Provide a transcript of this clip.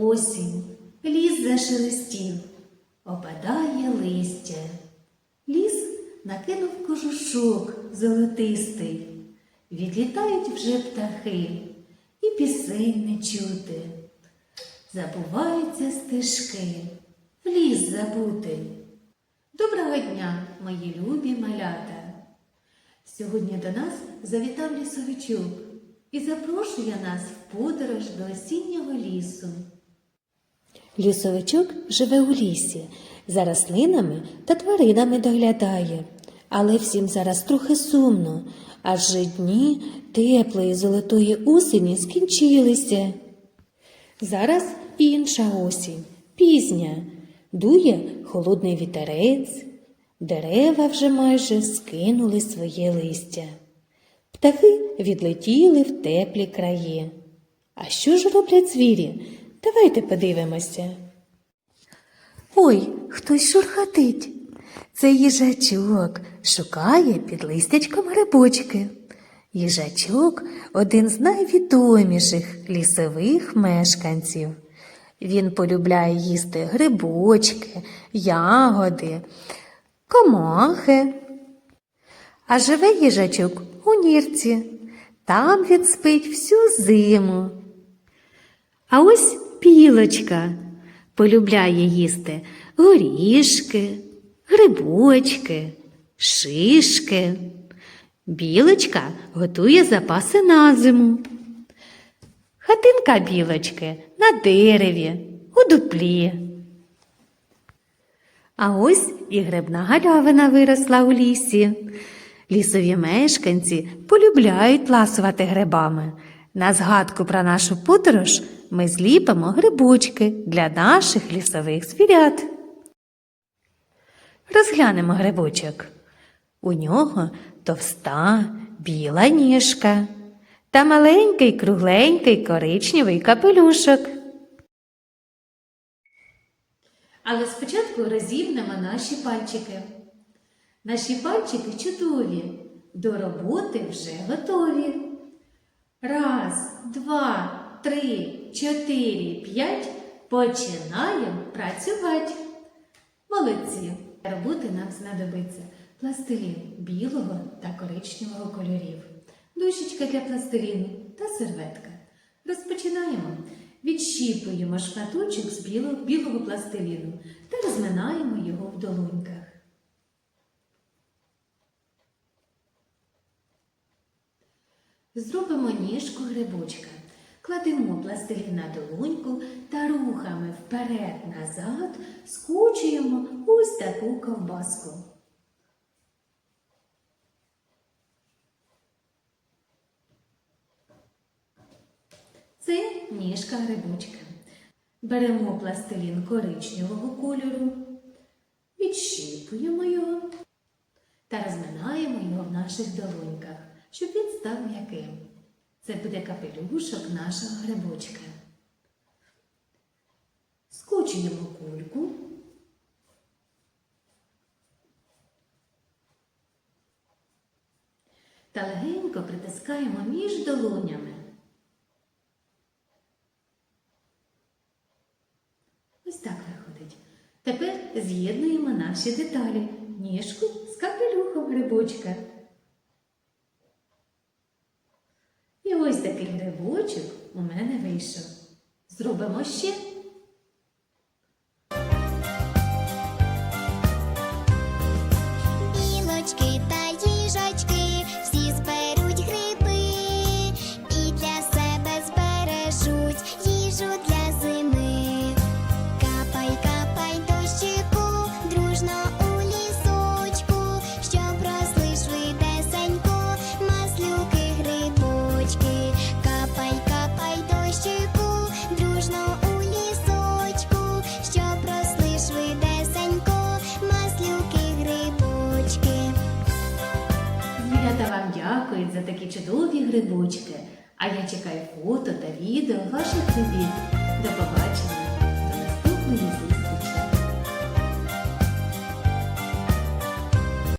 Осінь, ліс зашелестів, опадає листя. Ліс накинув кожушок золотистий, відлітають вже птахи, і пісень не чути. Забуваються стежки, в ліс забутий. Доброго дня, мої любі малята! Сьогодні до нас завітав лісовичок і запрошує нас в подорож до осіннього лісу. Лісовичок живе у лісі, за рослинами та тваринами доглядає. Але всім зараз трохи сумно, адже дні теплої золотої осені скінчилися. Зараз інша осінь, пізня, дує холодний вітерець, дерева вже майже скинули своє листя. Птахи відлетіли в теплі краї. А що ж роблять звірі? Давайте подивимося. Ой, хтось шурхотить. Це їжачок шукає під листячком грибочки. Їжачок один з найвідоміших лісових мешканців. Він полюбляє їсти грибочки, ягоди, комахи. А живе їжачок у нірці. Там він спить всю зиму. А ось пілочка полюбляє їсти горішки, грибочки, шишки. Білочка готує запаси на зиму. Хатинка білочки на дереві, у дуплі. А ось і грибна галявина виросла у лісі. Лісові мешканці полюбляють ласувати грибами. На згадку про нашу подорож ми зліпимо грибочки для наших лісових звірят. Розглянемо грибочок. У нього товста біла ніжка та маленький кругленький коричневий капелюшок. Але спочатку розімнемо наші пальчики. Наші пальчики чудові, до роботи вже готові. Раз, два, три, чотири, п'ять. Починаємо працювати. Молодці! Роботи нам знадобиться пластилін білого та коричневого кольорів, дощечка для пластиліну та серветка. Розпочинаємо. Відщіпуємо шматочок з білого, білого пластиліну та розминаємо його в долоньках. Зробимо ніжку грибочка. Кладемо пластилін на долоньку та рухами вперед-назад скочуємо ось таку ковбаску. Це ніжка грибочка. Беремо пластилін коричневого кольору, відщіпуємо його та розминаємо його в наших долоньках, щоб він став м'яким. Це буде капелюшок нашого грибочка. Скочуємо кульку. Та легенько притискаємо між долонями. Ось так виходить. Тепер з'єднуємо наші деталі. Ніжку з капелюхом грибочка. І ось такий грибочок у мене вийшов. Зробимо ще. Дякують за такі чудові грибочки. А я чекаю фото та відео ваших робіт. До побачення!